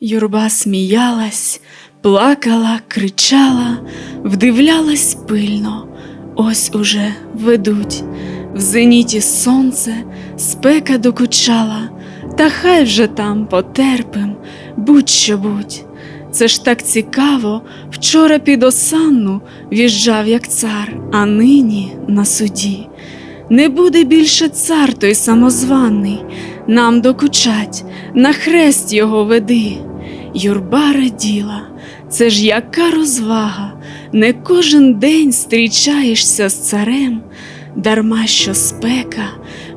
Юрба сміялась, плакала, кричала, вдивлялась пильно, ось уже ведуть. В зеніті сонце, спека докучала, та хай вже там потерпим, будь-що будь. Це ж так цікаво, вчора під осанну в'їжджав як цар, а нині на суді. Не буде більше цар той самозваний, нам докучать, на хрест його веди. Юрба раділа, це ж яка розвага, не кожен день зустрічаєшся з царем, дарма що спека,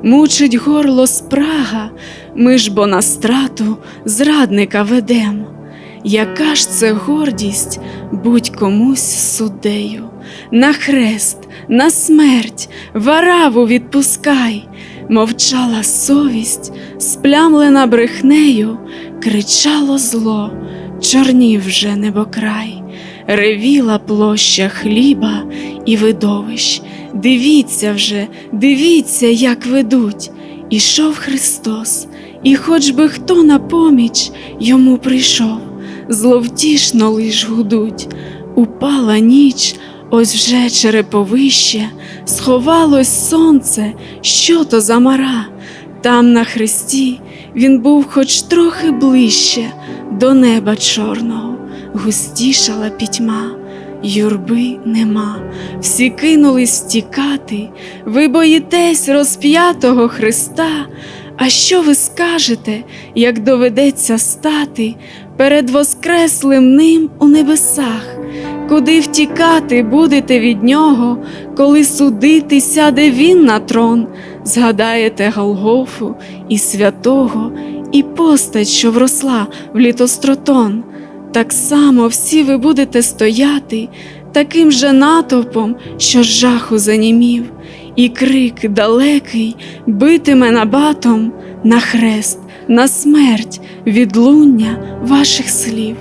мучить горло спрага, ми ж бо на страту зрадника ведем. Яка ж це гордість будь комусь суддею, на хрест, на смерть, вараву відпускай, мовчала совість, сплямлена брехнею, кричало зло, чорнів вже небокрай, ревіла площа хліба і видовищ. Дивіться вже, дивіться, як ведуть. Ішов Христос, і хоч би хто на поміч йому прийшов, зловтішно лиш гудуть, упала ніч, ось вже череповище, сховалось сонце, що то за мара. Там на хресті він був хоч трохи ближче до неба чорного, густішала пітьма. Юрби нема, всі кинулись тікати, ви боїтесь розп'ятого Христа. А що ви скажете, як доведеться стати перед воскреслим ним у небесах? Куди втікати будете від нього, коли судити сяде він на трон? Згадаєте Голгофу і святого, і постать, що вросла в літостротон. Так само всі ви будете стояти таким же натовпом, що жаху занімів, і крик далекий битиме набатом на хрест, на смерть відлуння ваших слів.